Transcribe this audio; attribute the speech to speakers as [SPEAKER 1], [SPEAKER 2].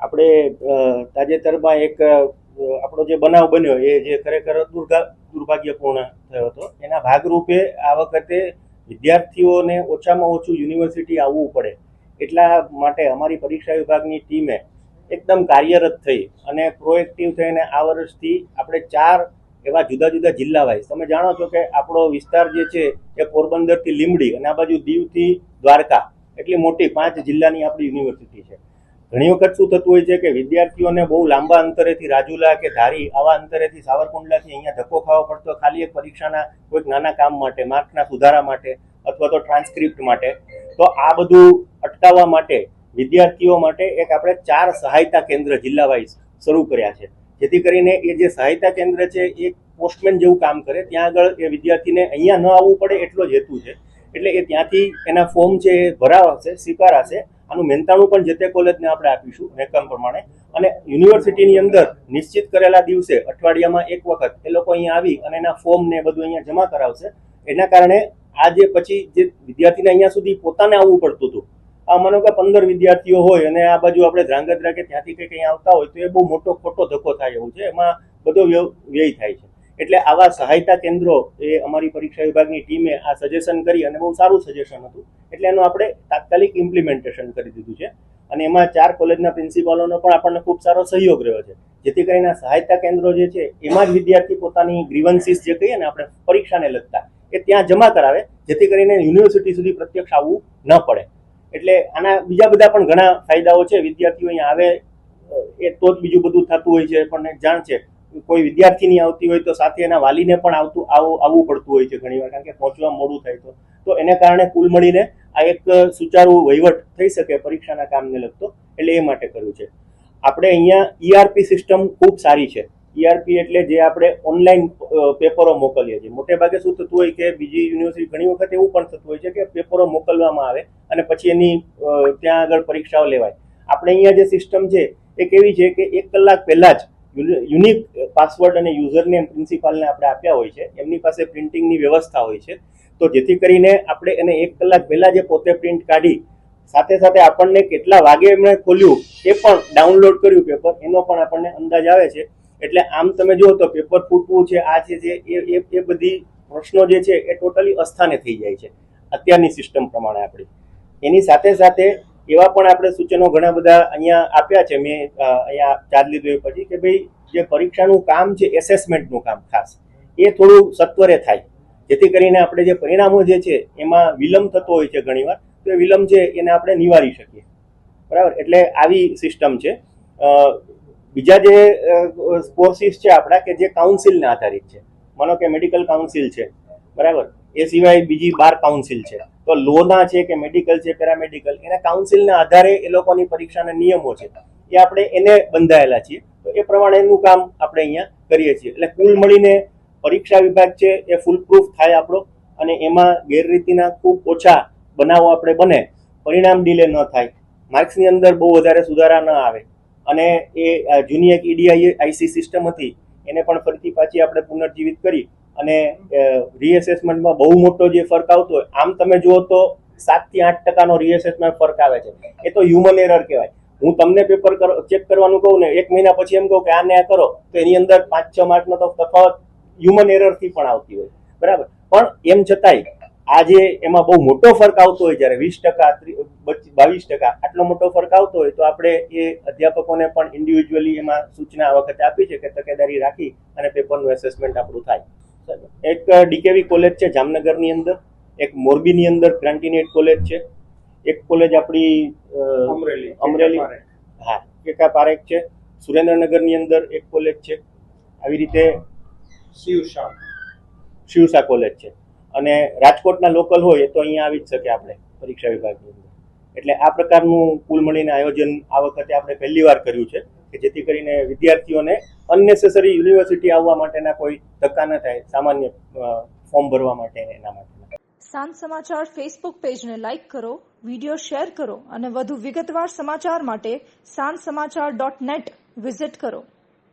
[SPEAKER 1] આપણે તાજેતરમાં એક આપણો જે બનાવ બન્યો, એ જે ખરેખર દુર્ભાગ્યપૂર્ણ થયો હતો. એના ભાગરૂપે આ વખતે વિદ્યાર્થીઓને ઓછામાં ઓછું યુનિવર્સિટી આવવું પડે. એટલા માટે અમારી પરીક્ષા વિભાગની ટીમે એકદમ કાર્યરત થઈ અને પ્રોએક્ટિવ થઈને આ વર્ષથી આપણે ચાર એવા જુદા જુદા જિલ્લા વાઇઝ તમે જાણો છો કે આપણો વિસ્તાર જે છે, એ પોરબંદરથી લીંબડી અને આ બાજુ દીવથી દ્વારકા. એટલી મોટી પાંચ જિલ્લાની આપણી યુનિવર્સિટી છે. ઘણી વખત શું થતું હોય છે કે વિદ્યાર્થીઓને બહુ લાંબા અંતરેથી રાજુલા કે ધારી આવા અંતરેથી સાવરકુંડલાથી અહીંયા ધક્કો ખાવો પડતો ખાલી એક પરીક્ષાના કોઈક નાના કામ માટે, માર્કના સુધારા માટે અથવા તો ટ્રાન્સક્રિપ્ટ માટે. તો આ બધું અટકાવવા માટે વિદ્યાર્થીઓ માટે એક આપણે ચાર સહાયતા કેન્દ્ર જિલ્લા વાઇઝ શરૂ કર્યા છે. જેથી કરીને એ જે સહાયતા કેન્દ્ર છે, એ પોસ્ટમેન જેવું કામ કરે. ત્યાં આગળ એ વિદ્યાર્થીને અહીંયા ન આવવું પડે એટલો જ હેતુ છે. એટલે એ ત્યાંથી એના ફોર્મ છે એ ભરાવાશે, સ્વીકારાશે આનું મહેનતાણું પણ જે તે કોલેજને આપણે આપીશું એકમ પ્રમાણે. અને યુનિવર્સિટીની અંદર નિશ્ચિત કરેલા દિવસે અઠવાડિયામાં એક વખત એ લોકો અહીંયા આવી અને એના ફોર્મ ને બધું અહીંયા જમા કરાવશે. એના કારણે આ જે પછી જે વિદ્યાર્થીને અહીંયા સુધી પોતાને આવવું પડતું હતું, આ માનો કે પંદર વિદ્યાર્થીઓ હોય અને આ બાજુ આપણે ધ્રાંગધ્રા કે ત્યાંથી કંઈક અહીંયા આવતા હોય તો એ બહુ મોટો ખોટો ધક્કો થાય એવું છે. એમાં બધો વ્ય- વ્યય થાય છે. એટલે આવા સહાયતા કેન્દ્રો એ અમારી પરીક્ષા વિભાગની ટીમે આ સજેશન કરી અને બહુ સારું સજેશન હતું. એટલે એનું આપણે તાત્કાલિક ઇમ્પ્લિમેન્ટેશન કરી દીધું છે. અને એમાં ચાર કોલેજના પ્રિન્સિપાલોનો પણ આપણને ખૂબ સારો સહયોગ રહ્યો છે. જેથી કરીને સહાયતા કેન્દ્રો જે છે, એમાં જ વિદ્યાર્થી પોતાની ગ્રીવન્સીસ જે કહીએ ને આપણે પરીક્ષાને લગતા, એ ત્યાં જમા કરાવે, જેથી કરીને યુનિવર્સિટી સુધી પ્રત્યક્ષ આવવું ન પડે. એટલે આના બીજા બધા પણ ઘણા ફાયદાઓ છે. વિદ્યાર્થીઓ અહીંયા આવે, એ તો જ બીજું બધું થતું હોય છે, પણ જાણ છે. કોઈ વિદ્યાર્થીની આવતી હોય તો સાથે એના વાલીને પણ આવતું, આવું, આવવું પડતું હોય છે ઘણીવાર કારણ કે પહોંચવા મોડું થાય તો. તો એને કારણે કુલ મળીને આ એક સુચારુ વહીવટ થઈ શકે પરીક્ષાના કામને લગતો, એટલે એ માટે કર્યું છે. આપણે અહીંયા ઈઆરપી સિસ્ટમ ખૂબ સારી છે. ઈઆરપી એટલે જે આપણે ઓનલાઈન પેપરો મોકલીએ છીએ. મોટે ભાગે શું થતું હોય કે બીજી યુનિવર્સિટી ઘણી વખત એવું પણ થતું હોય છે કે પેપરો મોકલવામાં આવે અને પછી એની ત્યાં આગળ પરીક્ષાઓ લેવાય. આપણે અહીંયા જે સિસ્ટમ છે, એ કેવી છે કે એક કલાક પહેલાં જ યુનિક પાસવર્ડ અને યુઝરનેમ પ્રિન્સિપાલને આપણે આપ્યા હોય છે, એમની પાસે પ્રિન્ટિંગની વ્યવસ્થા હોય છે. તો જેથી કરીને આપણે એને એક કલાક પહેલા જે પોતે પ્રિન્ટ કાઢી, સાથે સાથે આપણને કેટલા વાગે એમણે ખોલ્યું, એ પણ ડાઉનલોડ કર્યું પેપર એનો પણ આપણને અંદાજ આવે છે. એટલે આમ તમે જુઓ તો પેપર ફૂટવું છે, આ છે જે એ એ બધી પ્રશ્નો જે છે, એ ટોટલી અસ્થાને થઈ જાય છે. અત્યારની સિસ્ટમ પ્રમાણે આપણી. એની સાથે સાથે એવા પણ આપણે સૂચનો ઘણા બધા અહીંયા આપ્યા છે. મેં અહીંયા ચાર્જ લીધું એ પછી કે ભાઈ, જે પરીક્ષાનું કામ છે એસેસમેન્ટનું કામ ખાસ, એ થોડું સત્વરે થાય. જેથી કરીને આપણે જે પરિણામો જે છે, એમાં વિલંબ થતો હોય છે ઘણીવાર, તો એ વિલંબ છે, એને આપણે નિવારી શકીએ. બરાબર? એટલે આવી સિસ્ટમ છે. બીજા જે કોર્સિસ છે આપણા કે જે કાઉન્સિલને આધારિત છે. માનો કે મેડિકલ કાઉન્સિલ છે. બરાબર? એ સિવાય બીજી બાર કાઉન્સિલ છે. તો લોના છે કે મેડિકલ છે, પેરામેડિકલ, એના કાઉન્સિલના આધારે એ લોકોની પરીક્ષાના નિયમો છે. એ આપણે એને બંધાયેલા છીએ. તો એ પ્રમાણેનું કામ આપણે અહીંયા કરીએ છીએ. એટલે કુલ મળીને પરીક્ષા વિભાગ છે એ ફૂલ પ્રૂફ થાય આપણો અને એમાં ગેરરીતિના ખૂબ ઓછા બનાવો આપણે બને. પરિણામ ડીલે ન થાય. માર્ક્સની અંદર બહુ વધારે સુધારા ન આવે. અને એ જૂની એક ઈડીઆઈ આઈસી સિસ્ટમ હતી. એને પણ ફરીથી પાછી આપણે પુનર્જીવિત કરી. અને રીએસેસમેન્ટમાં બહુ મોટો જે ફરક આવતો હોય, આમ તમે જુઓ તો સાતથી આઠ ટકાનો રીએસેસમેન્ટ ફરક આવે છે. એ તો હ્યુમન એરર કહેવાય. હું તમને પેપર ચેક કરવાનું કહું ને, એક મહિના પછી એમ કહું કે આને આ કરો, તો એની અંદર પાંચ છ માર્કનો તો તફાવત હ્યુમન એરરથી પણ આવતી હોય. બરાબર? પણ એમ છતાંય આજે એમાં બહુ મોટો ફરક આવતો હોય, જ્યારે વીસ ટકા બાવીસ ટકા આટલો મોટો ફરક આવતો હોય, તો આપણે એ અધ્યાપકોને પણ ઇન્ડિવિજ્યુઅલી એમાં સૂચના આ વખતે આપી છે કે તકેદારી રાખી અને પેપરનું એસેસમેન્ટ આપણું થાય. એક ડીકેવી કોલેજ છે જામનગરની અંદર એક મોરબીની અંદર ક્રાન્ટિનેટ કોલેજ છે. એક કોલેજ આપણી
[SPEAKER 2] અમરેલી
[SPEAKER 1] અમરેલી હા કેકા પારેખ છે. સુરેન્દ્રનગરની અંદર એક કોલેજ છે. આવી રીતે
[SPEAKER 2] શિવશા
[SPEAKER 1] શિવશા કોલેજ છે. અને રાજકોટના લોકલ હોય તો અહીંયા આવી જ શકે આપણે પરીક્ષા વિભાગની અંદર. એટલે આ પ્રકારનું કુલ મળીને આયોજન આ વખતે આપણે પહેલી વાર કર્યું છે. કે જેથી કરીને વિદ્યાર્થીઓને અનનેસેસરી યુનિવર્સિટી આવવા માટેના કોઈ ધક્કા ન થાય, સામાન્ય ફોર્મ ભરવા માટે એના માટે.
[SPEAKER 3] સાંજ સમાચાર ફેસબુક પેજને લાઇક કરો વીડિયો શેર કરો અને વધુ વિગતવાર સમાચાર માટે સાંજ સમાચાર ડોટ નેટ વિઝિટ કરો.